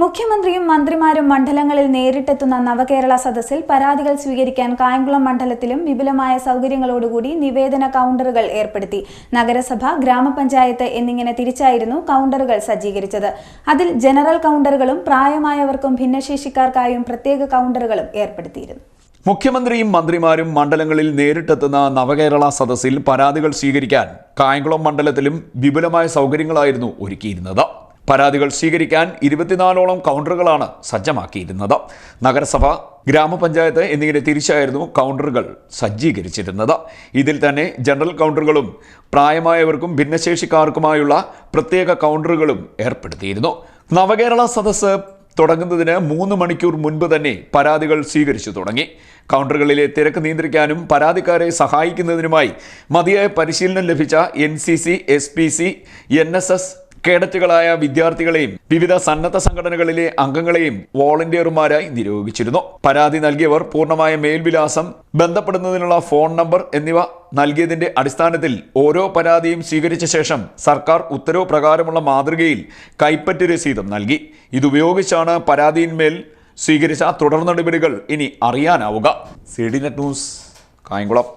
മുഖ്യമന്ത്രിയും മന്ത്രിമാരും മണ്ഡലങ്ങളിൽ നേരിട്ടെത്തുന്ന നവകേരള സദസ്സിൽ പരാതികൾ സ്വീകരിക്കാൻ കായംകുളം മണ്ഡലത്തിലും വിപുലമായ സൗകര്യങ്ങളോടുകൂടി നിവേദന കൗണ്ടറുകൾ ഏർപ്പെടുത്തി. നഗരസഭ ഗ്രാമപഞ്ചായത്ത് എന്നിങ്ങനെ തിരിച്ചായിരുന്നു കൗണ്ടറുകൾ സജ്ജീകരിച്ചത്. അതിൽ ജനറൽ കൗണ്ടറുകളും പ്രായമായവർക്കും ഭിന്നശേഷിക്കാർക്കായും പ്രത്യേക കൗണ്ടറുകളും ഏർപ്പെടുത്തിയിരുന്നു. മുഖ്യമന്ത്രിയും മന്ത്രിമാരും മണ്ഡലങ്ങളിൽ നേരിട്ടെത്തുന്ന നവകേരള സദസ്സിൽ പരാതികൾ സ്വീകരിക്കാൻ കായംകുളം മണ്ഡലത്തിലും വിപുലമായ സൗകര്യങ്ങളായിരുന്നു ഒരുക്കിയിരുന്നത്. പരാതികൾ സ്വീകരിക്കാൻ ഇരുപത്തിനാലോളം കൗണ്ടറുകളാണ് സജ്ജമാക്കിയിരുന്നത്. നഗരസഭ ഗ്രാമപഞ്ചായത്ത് എന്നിങ്ങനെ തിരിച്ചായിരുന്നു കൗണ്ടറുകൾ സജ്ജീകരിച്ചിരുന്നത്. ഇതിൽ തന്നെ ജനറൽ കൗണ്ടറുകളും പ്രായമായവർക്കും ഭിന്നശേഷിക്കാർക്കുമായുള്ള പ്രത്യേക കൗണ്ടറുകളും ഏർപ്പെടുത്തിയിരുന്നു. നവകേരള സദസ്സ് തുടങ്ങുന്നതിന് മൂന്ന് മണിക്കൂർ മുൻപ് തന്നെ പരാതികൾ സ്വീകരിച്ചു തുടങ്ങി. കൗണ്ടറുകളിലെ തിരക്ക് നിയന്ത്രിക്കാനും പരാതിക്കാരെ സഹായിക്കുന്നതിനുമായി മതിയായ പരിശീലനം ലഭിച്ച N C C S P C N S S കേഡറ്റുകളായ വിദ്യാർത്ഥികളെയും വിവിധ സന്നദ്ധ സംഘടനകളിലെ അംഗങ്ങളെയും വോളണ്ടിയർമാരായി നിയോഗിച്ചിരുന്നു പരാതി നൽകിയവർ പൂർണമായ മേൽവിലാസം ബന്ധപ്പെടുന്നതിനുള്ള ഫോൺ നമ്പർ എന്നിവ നൽകിയതിന്റെ അടിസ്ഥാനത്തിൽ ഓരോ പരാതിയും സ്വീകരിച്ച ശേഷം സർക്കാർ ഉത്തരവ് പ്രകാരമുള്ള മാതൃകയിൽ കൈപ്പറ്റ് രസീതം നൽകി. ഇതുപയോഗിച്ചാണ് പരാതിയിന്മേൽ സ്വീകരിച്ച തുടർ നടപടികൾ ഇനി അറിയാനാവുക. C D net news Kayamkulam.